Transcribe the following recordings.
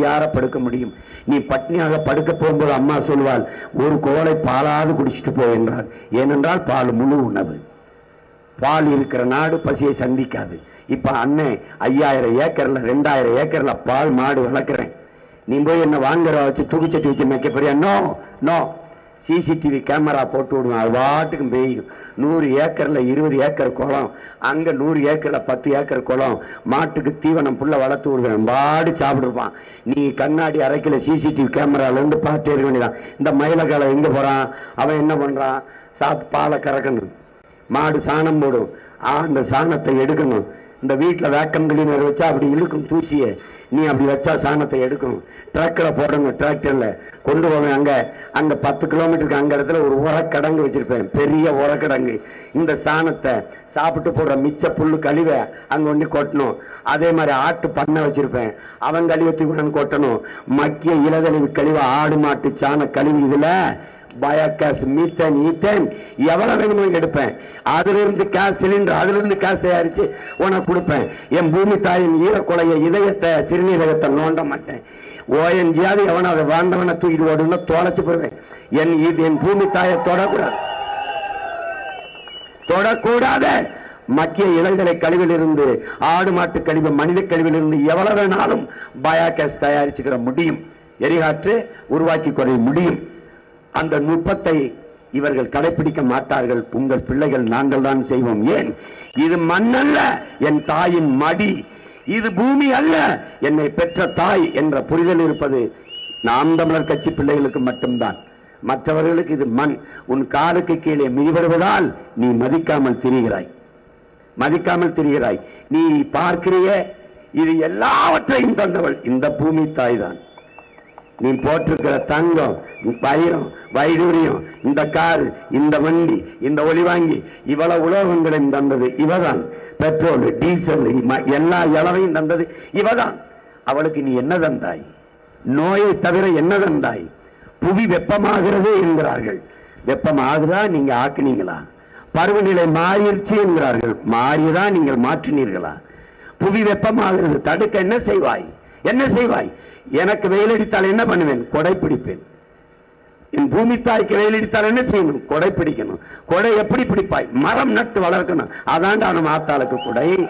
யார படுக்க முடியும். நீ பட்னியாக படுக்க போகும்போது அம்மா சொல்வாள் ஒரு கோலை பாலாவது குடிச்சிட்டு போ ஏனென்றால் பால் முழு உணவு. பால் இருக்கிற நாடு பசியை சந்திக்காது. இப்ப அண்ணன் ஐயாயிரம் ஏக்கர்ல ரெண்டாயிரம் ஏக்கர்ல பால் மாடு வளர்க்குறேன். நீ போய் என்ன வாங்குற வச்சு தூக்குச்சட்டி வச்சு மேய்க்க போறியா? நோ நோ சிசிடிவி கேமரா போட்டு விடுவேன். அது பாட்டுக்கும் பெய்யும் நூறு ஏக்கரில் இருபது ஏக்கர் குளம். அங்கே நூறு ஏக்கரில் பத்து ஏக்கர் குளம். மாட்டுக்கு தீவனம் புள்ள வளர்த்து விடுவேன். பாடி சாப்பிடுவான் நீ கண்ணாடி அரைக்கல சிசிடிவி கேமராலேருந்து பார்த்து இருக்க வேண்டியதான் இந்த மயிலக்கால எங்கே போகிறான் அவன் என்ன பண்ணுறான் சாப்பிட்டு பாலை கறக்கணும். மாடு சாணம் போடும். ஆ, அந்த சாணத்தை எடுக்கணும். இந்த வீட்டில் வேக்கம் கிளீனர் வச்சா அப்படி இழுக்கும் தூசியை. நீ அப்படி வச்சா சாணத்தை எடுக்கணும். டிராக்டர்ல போடணும் டிராக்டரில் கொண்டு போவேன் அங்கே. அங்கே பத்து கிலோமீட்டருக்கு அங்கே இடத்துல ஒரு உரக்கடங்கு வச்சுருப்பேன். பெரிய உரக்கடங்கு. இந்த சாணத்தை சாப்பிட்டு போடுற மிச்ச புல்லு கழிவை அங்கே ஒன்று கொட்டணும். அதே மாதிரி ஆட்டு பண்ணை வச்சுருப்பேன். அவன் கழிவை தூக்கி கொட்டணும். மக்கிய இலதழிவு கழிவு ஆடு மாட்டு சாண கழிவு இதில் பயோகேஸ் மீத்தேன் ஈத்தேன். எவ்வளவு வேணுமோ எடுப்பேன். அதுல இருந்து கேஸ் சிலிண்டர் அதுல இருந்து கேஸ் தயாரிச்சு உனக்கு கொடுப்பேன். என் பூமி தாயின் ஈரக்குலைய இதயத்தை சிறுநீரகத்தை நோண்ட மாட்டேன். ஓஎன்ஜியாவது எவன அதை வாழ்ந்தவனை தூக்கிட்டு ஓடுன்னு தொலைச்சு போடுவேன். என் இது என் பூமி தாயை தொடக்கூடாது. தொடக்கூடாத. மக்கிய இலைகளை கழிவிலிருந்து ஆடு மாட்டு கழிவு மனித கழிவிலிருந்து எவ்வளவு வேணாலும் பயோகேஸ் தயாரிச்சுக்கிற முடியும். எரிகாற்று உருவாக்கி கொள்ள முடியும். அந்த நுட்பத்தை இவர்கள் கடைபிடிக்க மாட்டார்கள். உங்கள் பிள்ளைகள் நாங்கள் தான் செய்வோம். ஏன்? இது மண்ணல்ல என் தாயின் மடி. இது பூமி அல்ல என்னை பெற்ற தாய் என்ற புரிதல் இருப்பது நாம் தமிழர் கட்சி பிள்ளைகளுக்கு மட்டும்தான். மற்றவர்களுக்கு இது மண். உன் காலுக்கு கீழே மிதிபடுவதால் நீ மதிக்காமல் திரிகிறாய். மதிக்காமல் திரிகிறாய். நீ பார்க்கிறிய இது எல்லாவற்றையும் தந்தவள். இந்த பூமி தாய் தான் நீ போட்டிருக்கிற தங்கம் பயிரம் வைடூரியம் இந்த காரு இந்த வண்டி இந்த ஒளிவாங்கி இவ்வளவு உலோகங்களையும் தந்தது இவதான். பெட்ரோல் டீசல் எல்லா இளவையும் தந்தது இவதான். அவளுக்கு நீ என்ன தந்தாய்? நோயை தவிர என்ன தந்தாய்? புவி வெப்பமாகிறது என்கிறார்கள். வெப்பமாகுதா? நீங்க ஆக்குனீங்களா? பருவநிலை மாறிடுச்சு என்கிறார்கள். மாறிதான் நீங்கள் மாற்றினீர்களா? புவி வெப்பமாகிறது. தடுக்க என்ன செய்வாய்? என்ன செய்வாய்? எனக்கு வெயிலடித்தால் என்ன பண்ணுவேன்? கொடை பிடிப்பேன் என் பூமி தாய்க்கு வெயிலடித்தால் என்ன செய்யணும் கொடை பிடிக்கணும் கொடை எப்படி பிடிப்பாய்? மரம் நட்டு வளர்க்கணும். அதாண்டா நம்ம ஆத்தாளுக்கு கொடை.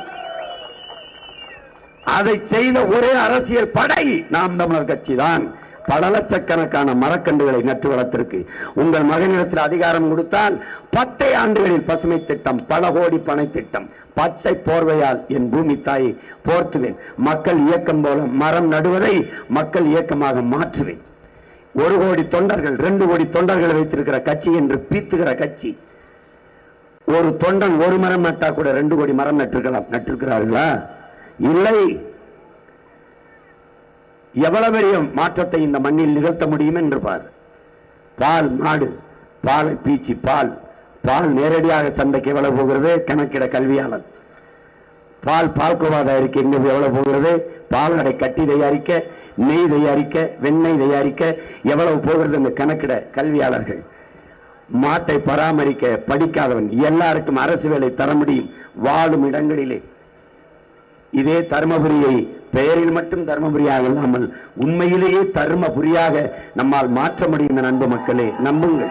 அதை செய்த ஒரே அரசியல் படை. நாம் தமிழர் கட்சி தான் பல லட்சக்கணக்கான மரக்கண்டுகளை நட்டு வளர்த்திருக்கு. உங்கள் மகனிடத்தில் அதிகாரம் கொடுத்தால் பத்தை ஆண்டுகளில் பசுமை திட்டம் பல கோடி பனை திட்டம் பச்சை போர்வையால் என் பூமி தாயை போர்த்துவேன். மக்கள் இயக்கம் போல மரம் நடுவதை மக்கள் இயக்கமாக மாற்றுவேன். ஒரு கோடி தொண்டர்கள் ரெண்டு கோடி தொண்டர்கள் வைத்திருக்கிற கட்சி என்று பீத்துகிற கட்சி. ஒரு தொண்டன் ஒரு மரம் நட்டா கூட ரெண்டு கோடி மரம் நட்டிருக்கலாம் நட்டிருக்கிறார்களா? இல்லை. எவ்வளவு பெரிய மாற்றத்தை இந்த மண்ணில் நிகழ்த்த முடியும் என்று பார். பால் மாடு பாலை பீச்சி பால். பால் நேரடியாக சந்தைக்கு எவ்வளவு போகிறது? கணக்கிட கல்வியாளர். பால் பால்கோவா தயாரிக்க எங்க எவ்வளவு போகிறது? பால் கடை கட்டி தயாரிக்க நெய் தயாரிக்க வெண்ணெய் தயாரிக்க எவ்வளவு போகிறது என்று கணக்கிட கல்வியாளர்கள். மாட்டை பராமரிக்க படிக்காதவன் எல்லாருக்கும் அரசு வேலை தர முடியும் வாழும் இடங்களிலே. இதே தர்மபுரியை பெயரில் மட்டும் தர்மபுரியாக இல்லாமல் உண்மையிலேயே தர்மபுரியாக நம்மால் மாற்ற முடியும் அன்பு மக்களே நம்புங்கள்.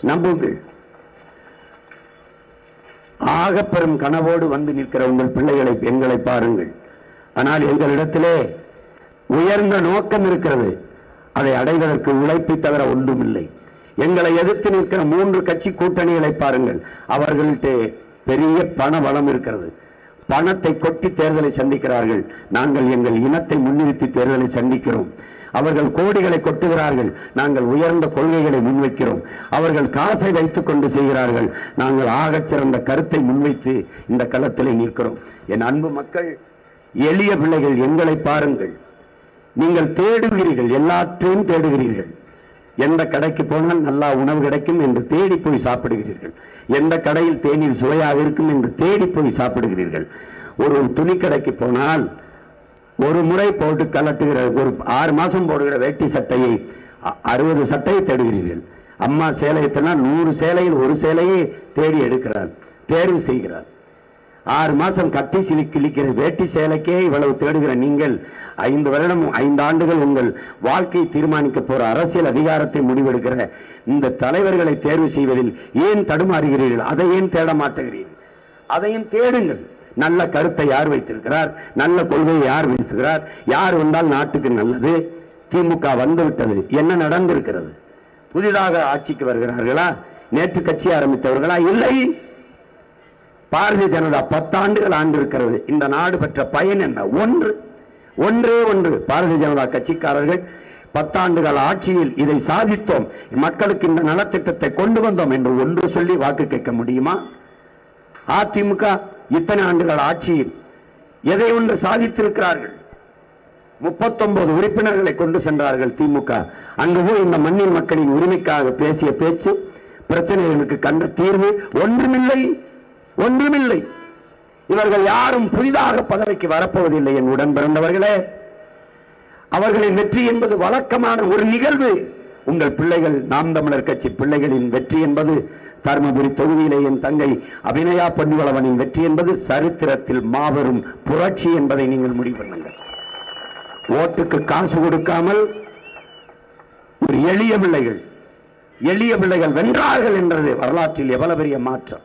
நம்புங்கள். ஆகப்பெரும் கனவோடு வந்து நிற்கிற உங்கள் பிள்ளைகளை எங்களை பாருங்கள். ஆனால் எங்களிடத்திலே உயர்ந்த நோக்கம் இருக்கிறது. அதை அடைவதற்கு உழைப்பை தவிர ஒன்றுமில்லை. எங்களை எதிர்த்து நிற்கிற மூன்று கட்சி கூட்டணிகளை பாருங்கள். அவர்கள்ட்ட பெரிய பண வளம் இருக்கிறது. பணத்தை கொட்டி தேர்தலை சந்திக்கிறார்கள். நாங்கள் எங்கள் இனத்தை முன்னிறுத்தி தேர்தலை சந்திக்கிறோம். அவர்கள் கோடிகளை கொட்டுகிறார்கள். நாங்கள் உயர்ந்த கொள்கைகளை முன்வைக்கிறோம். அவர்கள் காசை வைத்துக் கொண்டு செய்கிறார்கள். நாங்கள் ஆகச் சிறந்த கருத்தை முன்வைத்து இந்த களத்திலே நிற்கிறோம். என் அன்பு மக்கள் எளிய பிள்ளைகள் எங்களை பாருங்கள். நீங்கள் தேடுகிறீர்கள். எல்லாற்றையும் தேடுகிறீர்கள். எந்த கடைக்கு போனால் நல்லா உணவு கிடைக்கும் என்று தேடி போய் சாப்பிடுகிறீர்கள். எந்த கடையில் தேநீர் சுவையாக இருக்கும் என்று தேடி போய் சாப்பிடுகிறீர்கள். ஒரு துணி கடைக்கு போனால் ஒரு முறை போட்டு கலட்டுகிற ஒரு ஆறு மாசம் போடுகிற வேட்டி சட்டையை அ- அறுபது சட்டையை தேடுகிறீர்கள். அம்மா சேலையத்தினால் நூறு சேலையில் ஒரு சேலையை தேடி எடுக்கிறார் தேர்வு செய்கிறார். ஆறு மாசம் கத்தி சிலி கிழிக்கிற வேட்டி சேலைக்கே இவ்வளவு தேடுகிற நீங்கள் ஐந்து வருடம் ஐந்து ஆண்டுகள் உங்கள் வாழ்க்கை தீர்மானிக்க போற அரசியல் அதிகாரத்தை முடிவெடுக்கிற இந்த தலைவர்களை தேர்வு செய்வதில் ஏன் தடுமாறுகிறீர்கள்? அதை ஏன் தேட மாட்டுகிறீர்கள் அதையும் தேடுங்கள். நல்ல கருத்தை யார் வைத்திருக்கிறார்? நல்ல கொள்கையை யார் வீசுகிறார்? யார் வந்தால் நாட்டுக்கு நல்லது? திமுக வந்துவிட்டது. என்ன நடந்திருக்கிறது? புதிதாக ஆட்சிக்கு வருகிறார்களா? நேற்று கட்சி ஆரம்பித்தவர்களா? இல்லை. பாரதிய ஜனதா பத்தாண்டுகள் ஆண்டு இருக்கிறது இந்த நாடு பெற்ற பயன் என்ன? ஒன்று. ஒன்றே ஒன்று. பாரதிய ஜனதா கட்சிக்காரர்கள் பத்தாண்டுகள் ஆட்சியில் இதை சாதித்தோம். மக்களுக்கு இந்த நலத்திட்டத்தை கொண்டு வந்தோம் என்று ஒன்று சொல்லி வாக்கு கேட்க முடியுமா? அதிமுக இத்தனை ஆண்டுகள் ஆட்சியில் எதை ஒன்று சாதித்திருக்கிறார்கள்? முப்பத்தொன்பது உறுப்பினர்களை கொண்டு சென்றார்கள் திமுக. அங்கு போய் இந்த மண்ணின் மக்களின் உரிமைக்காக பேசிய பேச்சு பிரச்சனைகளுக்கு கண்ட தீர்வு ஒன்றுமில்லை. ஒன்றுமில்லை. இவர்கள் யாரும் புதிதாக பதவிக்கு வரப்போவதில்லை என் உடன் பிறந்தவர்களே அவர்களின் வெற்றி என்பது வழக்கமான ஒரு நிகழ்வு. உங்கள் பிள்ளைகள் நாம் தமிழர் கட்சி பிள்ளைகளின் வெற்றி என்பது தருமபுரி தொகுதியிலே என் தங்கை அபிநயா பொன்னிவளவனின் வெற்றி என்பது சரித்திரத்தில் மாபெரும் புரட்சி என்பதை நீங்கள் முடிவு பண்ணுங்கள். ஓட்டுக்கு காசு கொடுக்காமல் ஒரு எளிய பிள்ளைகள் எளிய பிள்ளைகள் வென்றார்கள் என்றது வரலாற்றில் எவ்வளவு பெரிய மாற்றம்.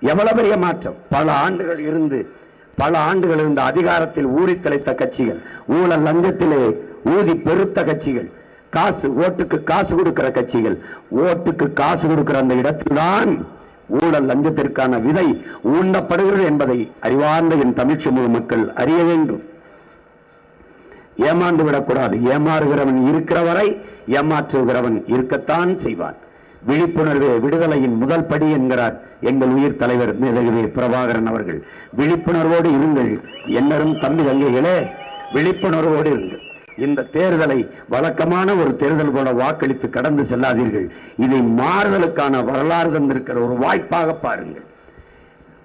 எவ்வளவு பெரிய மாற்றம்? பல ஆண்டுகள் இருந்து பல ஆண்டுகள் இருந்த அதிகாரத்தில் ஊறி தலைத்த கட்சிகள் ஊழல் லஞ்சத்திலே ஊதி பெருத்த கட்சிகள் காசு ஓட்டுக்கு காசு கொடுக்கிற கட்சிகள் ஓட்டுக்கு காசு கொடுக்கிற அந்த இடத்தில்தான் ஊழல் லஞ்சத்திற்கான விதை ஊண்டப்படுகிறது என்பதை அறிவார்ந்த என் தமிழ் சமூக மக்கள் அறிய வேண்டும். ஏமாந்து விடக்கூடாது ஏமாறுகிறவன் இருக்கிற வரை ஏமாற்றுகிறவன் இருக்கத்தான் செய்வான். விழிப்புணர்வே விடுதலையின் முதல் படி என்கிறார் எங்கள் உயிர் தலைவர் மேதகவி பிரபாகரன் அவர்கள். விழிப்புணர்வோடு இருங்கள். எல்லாரும் தம்பி தங்கைகளே விழிப்புணர்வோடு இருங்கள். இந்த தேர்தலை வழக்கமான ஒரு தேர்தல் போல வாக்களித்து கடந்து செல்லாதீர்கள். இதை மாறுதலுக்கான வரலாறு தந்திருக்கிற ஒரு வாய்ப்பாக பாருங்கள்.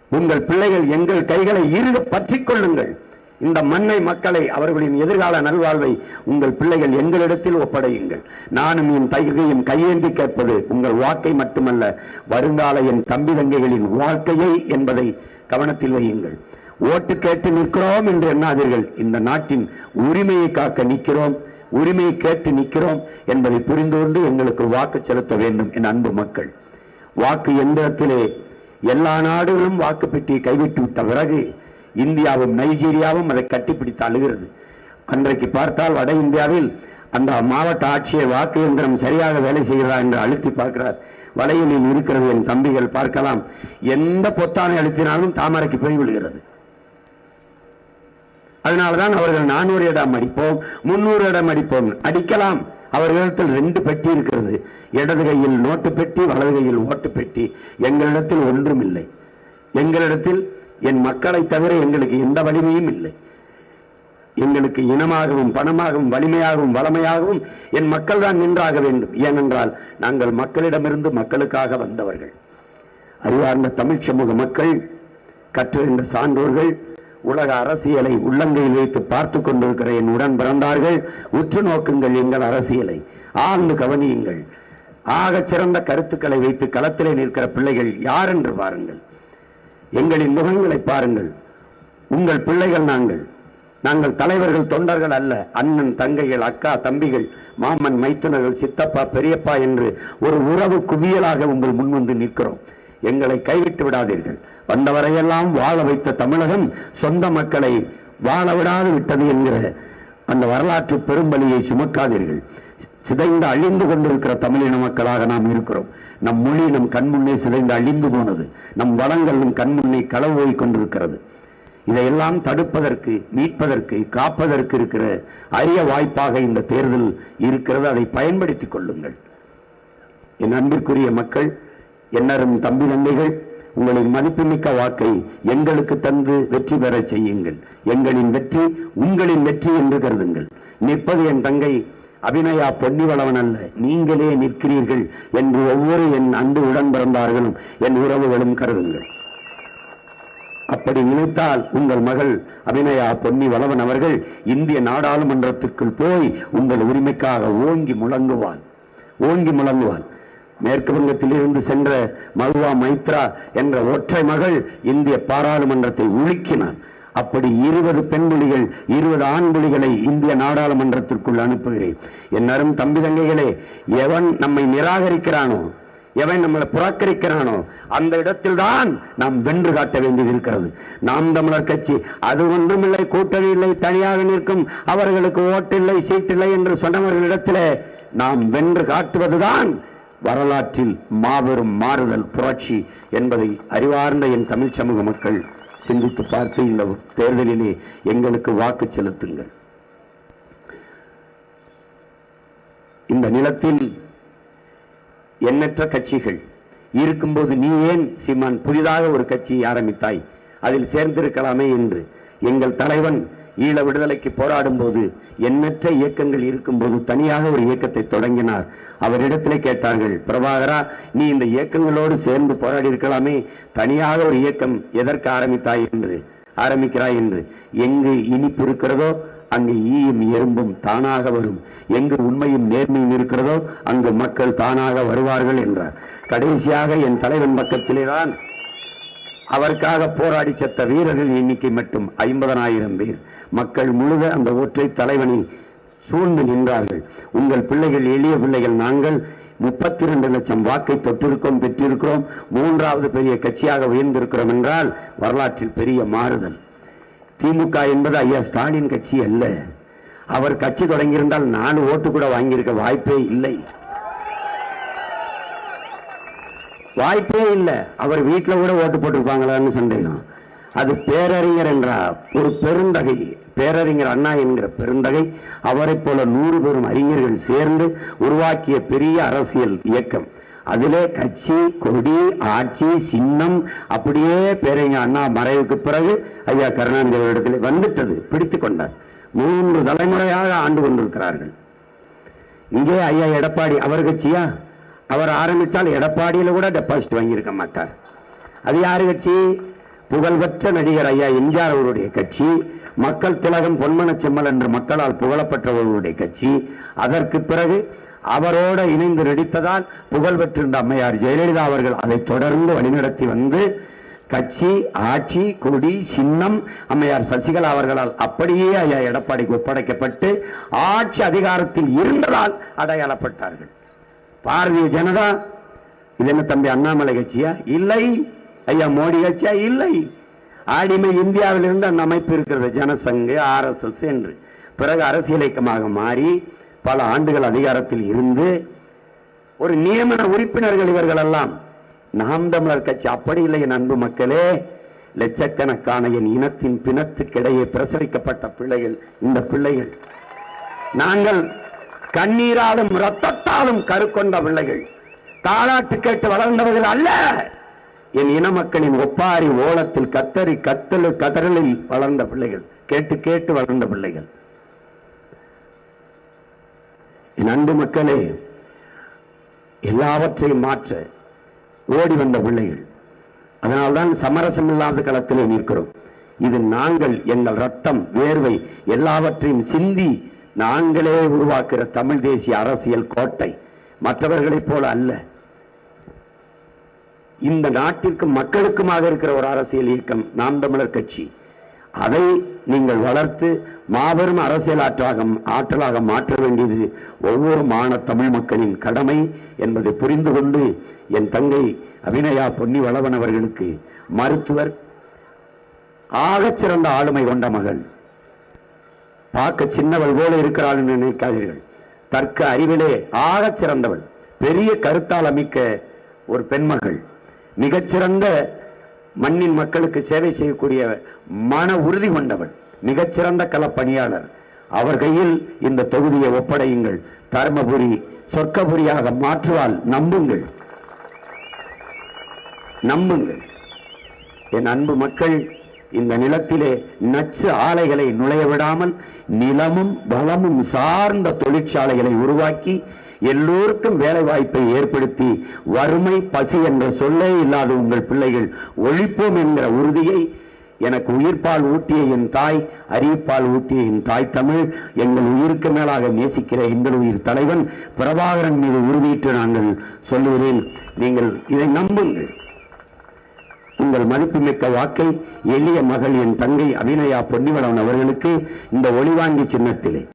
உங்கள் பிள்ளைகள் எங்கள் கைகளை இறுக பற்றிக் கொள்ளுங்கள். இந்த மண்ணை மக்களை அவர்களின் எதிர்கால நல்வாழ்வை உங்கள் பிள்ளைகள் எங்களிடத்தில் ஒப்படையுங்கள். நானும் என் தைகையும் கையேந்தி கேட்பது உங்கள் வாக்கை மட்டுமல்ல வருங்கால என் தம்பி தங்கைகளின் வாழ்க்கையை என்பதை கவனத்தில் வையுங்கள். ஓட்டு கேட்டு நிற்கிறோம் என்று எண்ணாதீர்கள். இந்த நாட்டின் உரிமையை காக்க நிற்கிறோம் உரிமையை கேட்டு நிற்கிறோம் என்பதை புரிந்து கொண்டு எங்களுக்கு வாக்கு செலுத்த வேண்டும் என் அன்பு மக்கள். வாக்கு எந்திரத்திலே எல்லா நாடுகளும் வாக்கு பெட்டியை கைவிட்டு விட்ட பிறகு இந்தியாவும் நைஜீரியாவும் அதை கட்டிப்பிடித்து அழுகிறது. அன்றைக்கு பார்த்தால் வட இந்தியாவில் அந்த மாவட்ட ஆட்சியர் வாக்கு எந்திரம் சரியாக வேலை செய்கிறதா என்று அழுத்தி பார்க்கிறார். வலையிலில் இருக்கிறது என் தம்பிகள் பார்க்கலாம். எந்த பொத்தானை அழுத்தினாலும் தாமரைக்கு போய் விடுகிறது அதனால்தான் அவர்கள் நானூறு இடம் அடிப்போம் முன்னூறு இடம் அடிப்போம். அடிக்கலாம். அவர்களிடத்தில் ரெண்டு பெட்டி இருக்கிறது. இடது கையில் நோட்டு பெட்டி வலது கையில் ஓட்டு பெட்டி. எங்களிடத்தில் ஒன்றும் இல்லை. எங்களிடத்தில் என் மக்களை தவிர எங்களுக்கு எந்த வலிமையும் இல்லை. எங்களுக்கு இனமாகவும் பணமாகவும் வலிமையாகவும் வளமையாகவும் என் மக்கள் தான் நின்றாக வேண்டும். ஏனென்றால் நாங்கள் மக்களிடமிருந்து மக்களுக்காக வந்தவர்கள். அறிவார்ந்த தமிழ் சமூக மக்கள் கற்றறிந்த சான்றோர்கள் உலக அரசியலை உள்ளங்கையில் வைத்து பார்த்து கொண்டிருக்கிற என் உடன் பிறந்தார்கள். உற்று நோக்குங்கள் எங்கள் அரசியலை. ஆழ்ந்து கவனியுங்கள். ஆக சிறந்த கருத்துக்களை வைத்து களத்திலே நிற்கிற பிள்ளைகள் யார் என்று பாருங்கள். எங்களின் முகங்களை பாருங்கள். உங்கள் பிள்ளைகள் நாங்கள். நாங்கள் தலைவர்கள் தொண்டர்கள் அல்ல. அண்ணன் தங்கைகள் அக்கா தம்பிகள் மாமன் மைத்துனர்கள் சித்தப்பா பெரியப்பா என்று ஒரு உறவு குவியலாக உங்கள் முன் வந்து நிற்கிறோம். எங்களை கைவிட்டு விடாதீர்கள். வந்தவரையெல்லாம் வாழ வைத்த தமிழகம் சொந்த மக்களை வாழ விடாது விட்டது என்கிற அந்த வரலாற்று பெரும்பலியை சுமக்காதீர்கள். சிதைந்து அழிந்து கொண்டிருக்கிற தமிழின மக்களாக நாம் இருக்கிறோம். நம் மொழி நம் கண்முன்னே சிதைந்து அழிந்து போனது. நம் வளங்கள் நம் கண்முன்னே களவு போய் கொண்டிருக்கிறது. இதையெல்லாம் தடுப்பதற்கு மீட்பதற்கு காப்பதற்கு இருக்கிற அரிய வாய்ப்பாக இந்த தேர்தல் இருக்கிறது. அதை பயன்படுத்திக் கொள்ளுங்கள். என் அன்பிற்குரிய மக்கள் என்னரும் தம்பி தந்தைகள் உங்களின் மதிப்புமிக்க வாக்கை எங்களுக்கு தந்து வெற்றி பெறச் செய்யுங்கள். எங்களின் வெற்றி உங்களின் வெற்றி என்று கருதுங்கள். நிற்பது என் தங்கை அபிநயா பொன்னிவளவன் அல்ல நீங்களே நிற்கிறீர்கள் என்று ஒவ்வொரு என் அன்பு உடன் பிறந்தார்களும் என் உறவுகளும் கருதுங்கள். அப்படி நினைத்தால் உங்கள் மகள் அபிநயா பொன்னி வளவன் அவர்கள் இந்திய நாடாளுமன்றத்துக்குள் போய் உங்கள் உரிமைக்காக ஓங்கி முழங்குவாள் ஓங்கி முழங்குவாள் மேற்கு வங்கத்திலிருந்து சென்ற மல்வா மைத்ரா என்ற ஒற்றை மகள் இந்திய பாராளுமன்றத்தை உலுக்கினான். அப்படி இருபது பெண் இருபது ஆண் புலிகளை இந்திய நாடாளுமன்றத்திற்குள் அனுப்புகிறேன். எல்லாரும் தம்பி தங்கைகளே எவன் நம்மை நிராகரிக்கிறானோ எவன் நம்மளை புறக்கணிக்கிறானோ அந்த இடத்தில்தான் நாம் வென்று காட்ட வேண்டியது இருக்கிறது. நாம் தமிழர் கட்சி அது ஒன்றுமில்லை கூட்டணி இல்லை தனியாக நிற்கும் அவர்களுக்கு ஓட்டில்லை சீட்டில்லை என்று சொன்னவர்களிடத்திலே நாம் வென்று காட்டுவதுதான் வரலாற்றில் மாபெரும் மாறுதல் புரட்சி என்பதை அறிவார்ந்த என் தமிழ் சமூக மக்கள் சிந்தித்து பார்த்து இந்த தேர்தலிலே எங்களுக்கு வாக்கு செலுத்துங்கள். இந்த நிலத்தில் எண்ணற்ற கட்சிகள் இருக்கும்போது நீ ஏன் சீமான் புதிதாக ஒரு கட்சியை ஆரம்பித்தாய்? அதில் சேர்ந்திருக்கலாமே என்று எங்கள் தலைவன் ஈழ விடுதலைக்கு போராடும் போது எண்ணற்ற இயக்கங்கள் இருக்கும்போது தனியாக ஒரு இயக்கத்தை தொடங்கினார். அவரிடத்திலே கேட்டார்கள் பிரபாகரா நீ இந்த இயக்கங்களோடு சேர்ந்து போராடி இருக்கலாமே தனியாக ஒரு இயக்கம் எதற்கு ஆரம்பித்தாய் என்று ஆரம்பிக்கிறாய் என்று. எங்கு இனிப்பு இருக்கிறதோ அங்கு ஈயும் எறும்பும் தானாக வரும். எங்கு உண்மையும் நேர்மையும் இருக்கிறதோ அங்கு மக்கள் தானாக வருவார்கள் என்றார். கடைசியாக என் தலைவன் பக்கத்திலேதான் அவருக்காக போராடி செத்த வீரர்கள் எண்ணிக்கை மட்டும் ஐம்பதனாயிரம் பேர். மக்கள் முழுத அந்த ஒற்றை தலைவனை சூழ்ந்து நின்றார்கள். உங்கள் பிள்ளைகள் எளிய பிள்ளைகள் நாங்கள் முப்பத்தி இரண்டு லட்சம் வாக்கை தொட்டிருக்கோம் பெற்றிருக்கிறோம். மூன்றாவது பெரிய கட்சியாக உயர்ந்திருக்கிறோம் என்றால் வரலாற்றில் பெரிய மாறுதல். திமுக என்பது ஐயா ஸ்டாலின் கட்சி அல்ல. அவர் கட்சி தொடங்கியிருந்தால் நாலு ஓட்டு கூட வாங்கியிருக்க வாய்ப்பே இல்லை. வாய்ப்பே இல்லை. அவர் வீட்டில் கூட ஓட்டு போட்டிருப்பாங்களான்னு சந்தேகம். அது பேரறிஞர் என்ற ஒரு பெருந்தகை. பேரறிஞர் அண்ணா என்கிற பெருந்தகை. அவரைப் போல நூறு பெரும் அறிஞர்கள் சேர்ந்து உருவாக்கிய பெரிய அரசியல் இயக்கம். அதிலே கட்சி கொடி ஆட்சி சின்னம் அப்படியே பேரறிஞர் அண்ணா மறைவுக்கு பிறகு ஐயா கருணாநிதி இடத்துல வந்துட்டது பிடித்து கொண்டார். மூன்று தலைமுறையாக ஆண்டு கொண்டிருக்கிறார்கள். இங்கே ஐயா எடப்பாடி அவர் கட்சியா? அவர் ஆரம்பித்தால் எடப்பாடியில கூட டெபாசிட் வாங்கியிருக்க மாட்டார். அது யார் கட்சி? புகழ்பெற்ற நடிகர் ஐயா எம்ஜிஆர் அவருடைய கட்சி மக்கள் திலகம் பொன்மன செம்மல் என்று மக்களால் புகழப்பட்டவர்களுடைய கட்சி. அதற்கு பிறகு அவரோட இணைந்து நடித்ததால் புகழ் பெற்றிருந்த அம்மையார் ஜெயலலிதா அவர்கள் அதை தொடர்ந்து வழிநடத்தி வந்து கட்சி ஆட்சி கொடி சின்னம் அம்மையார் சசிகலா அவர்களால் அப்படியே ஐயா எடப்பாடிக்கு ஒப்படைக்கப்பட்டு ஆட்சி அதிகாரத்தில் இருந்ததால் அடையாளப்பட்டார்கள். பாரதிய ஜனதா இது என்ன தம்பி அண்ணாமலை கட்சியா? இல்லை. ஐயா மோடி கட்சியா? இல்லை. ஆடிமை இந்தியாவிலிருந்து அந்த அமைப்பு இருக்கிறது ஜனசங்க ஆர் எஸ் எஸ் என்று. பிறகு அரசியல் இயக்கமாக மாறி பல ஆண்டுகள் அதிகாரத்தில் இருந்து ஒரு நியமன உறுப்பினர்கள் இவர்கள் எல்லாம் நாம் தமிழர் கட்சி அப்படி இல்லை என் அன்பு மக்களே. லட்சக்கணக்கான என் இனத்தின் பிணத்துக்கிடையே பிரசரிக்கப்பட்ட பிள்ளைகள் இந்த பிள்ளைகள். நாங்கள் கண்ணீராலும் ரத்தத்தாலும் கருக்கொண்ட பிள்ளைகள். தாளாட்டு கேட்டு வளர்ந்தவர்கள் அல்ல. என் இன மக்களின் ஒப்பாரி ஓலத்தில் கத்தரி கத்தலு கதறலில் வளர்ந்த பிள்ளைகள். கேட்டு கேட்டு வளர்ந்த பிள்ளைகள். என் அன்பு மக்களே எல்லாவற்றையும் மாற்ற ஓடி வந்த பிள்ளைகள். அதனால்தான் சமரசம் இல்லாத களத்திலே நிற்கிறோம். இது நாங்கள் எங்கள் ரத்தம் வேர்வை எல்லாவற்றையும் சிந்தி நாங்களே உருவாக்குற தமிழ் தேசிய அரசியல் கோட்டை மற்றவர்களைப் போல அல்ல. இந்த நாட்டிற்கும் மக்களுக்குமாக இருக்கிற ஒரு அரசியல் இயக்கம் நாம் தமிழர் கட்சி. அதை நீங்கள் வளர்த்து மாபெரும் அரசியல் ஆற்றாக ஆற்றலாக மாற்ற வேண்டியது ஒவ்வொரு மாண தமிழ் மக்களின் கடமை என்பதை புரிந்து கொண்டு என் தங்கை அபிநயா பொன்னி வளவன் அவர்களுக்கு மருத்துவர் ஆகச்சிறந்த ஆளுமை கொண்ட மகள் பார்க்க சின்னவள் போல இருக்கிறாள் என்று நினைக்காதீர்கள். தர்க்க அறிவிலே ஆக சிறந்தவள் பெரிய கருத்தால் அமைக்க ஒரு பெண்மகள். மிகச்சிறந்த மண்ணின் மக்களுக்கு சேவை செய்யக்கூடிய மன உறுதி கொண்டவள் மிகச்சிறந்த களப்பணியாளர். அவர் கையில் இந்த தொகுதியை ஒப்படையுங்கள். தர்மபுரி சொர்க்கபுரியாக மாற்றுவால் நம்புங்கள். நம்புங்கள். என் அன்பு மக்கள் இந்த நிலத்திலே நச்சு ஆலைகளை நுழைய விடாமல் நிலமும் வளமும் சார்ந்த தொழிற்சாலைகளை உருவாக்கி எல்லோருக்கும் வேலை வாய்ப்பை ஏற்படுத்தி வறுமை பசி என்ற சொல்லே இல்லாத உங்கள் பிள்ளைகள் ஒழிப்போம் என்கிற உறுதியை எனக்கு உயிர்ப்பால் ஊட்டிய என் தாய் அறிவிப்பால் ஊட்டிய என் தாய் தமிழ் எங்கள் உயிருக்கு மேலாக நேசிக்கிற எங்கள் உயிர் தலைவன் பிரபாகரன் மீது உறுதியிட்டு நாங்கள் சொல்லுகிறேன். நீங்கள் இதை நம்புங்கள். உங்கள் மதிப்புமிக்க வாக்கை எளிய மகள் என் தங்கை அபிநயா பொன்னிவளவன் அவர்களுக்கு இந்த ஒளிவாங்கி சின்னத்திலே.